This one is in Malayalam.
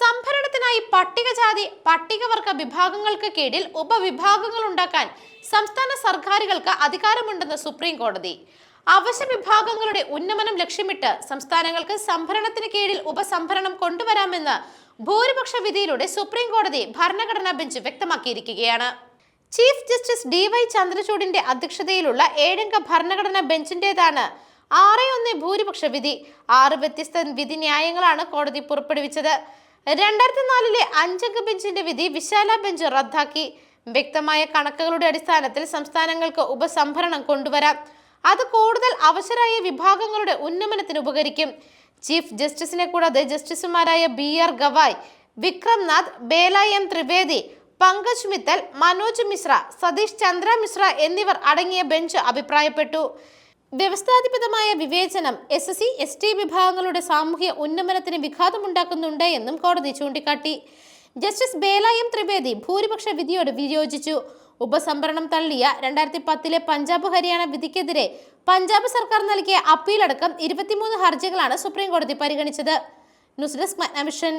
സംഭരണത്തിനായി പട്ടികജാതി പട്ടികവർഗ വിഭാഗങ്ങൾക്ക് കീഴിൽ ഉപവിഭാഗങ്ങൾ ഉണ്ടാക്കാൻ സംസ്ഥാന സർക്കാരുകൾക്ക് അധികാരമുണ്ടെന്ന് സുപ്രീം കോടതി. അവശ്യ വിഭാഗങ്ങളുടെ ഉന്നമനം ലക്ഷ്യമിട്ട് സംസ്ഥാനങ്ങൾക്ക് സംഭരണത്തിന് കീഴിൽ ഉപസംഭരണം കൊണ്ടുവരാമെന്ന് ഭൂരിപക്ഷ വിധിയിലൂടെ സുപ്രീം കോടതി ഭരണഘടനാ ബെഞ്ച് വ്യക്തമാക്കിയിരിക്കുകയാണ്. ചീഫ് ജസ്റ്റിസ് ഡി വൈ ചന്ദ്രചൂഡിന്റെ അധ്യക്ഷതയിലുള്ള ഏഴംഗ ഭരണഘടനാ ബെഞ്ചിന്റേതാണ് ആറ് ഒന്ന് ഭൂരിപക്ഷ വിധി. ആറ് വ്യത്യസ്ത വിധി ന്യായങ്ങളാണ് കോടതി പുറപ്പെടുവിച്ചത്. രണ്ടായിരത്തി നാലിലെ അഞ്ചംഗ ബെഞ്ചിന്റെ വിധി വിശാല ബെഞ്ച് റദ്ദാക്കി. വ്യക്തമായ കണക്കുകളുടെ അടിസ്ഥാനത്തിൽ സംസ്ഥാനങ്ങൾക്ക് ഉപസംഭരണം കൊണ്ടുവരാം. അത് കൂടുതൽ അവശരായ വിഭാഗങ്ങളുടെ ഉന്നമനത്തിന് ഉപകരിക്കും. ചീഫ് ജസ്റ്റിസിനെ കൂടാതെ ജസ്റ്റിസുമാരായ B R Gavai Vikram Nath Bela M Trivedi Pankaj Mithal Manoj Mishra Satish Chandra Mishra എന്നിവർ അടങ്ങിയ ബെഞ്ച് അഭിപ്രായപ്പെട്ടു. വ്യവസ്ഥാധിപതമായ വിവേചനം S S C S T വിഭാഗങ്ങളുടെ സാമൂഹ്യ ഉന്നമനത്തിന് വിഘാതമുണ്ടാക്കുന്നുണ്ട് എന്നും കോടതി ചൂണ്ടിക്കാട്ടി. ജസ്റ്റിസ് ബേല എം ത്രിവേദി ഭൂരിപക്ഷ വിധിയോട് വിയോജിച്ചു. ഉപസംഭരണം തള്ളിയ രണ്ടായിരത്തി പത്തിലെ പഞ്ചാബ് ഹരിയാന വിധിക്കെതിരെ പഞ്ചാബ് സർക്കാർ നൽകിയ അപ്പീലടക്കം ഇരുപത്തിമൂന്ന് ഹർജികളാണ് സുപ്രീം കോടതി പരിഗണിച്ചത്. News desk മഗ്നവിഷൻ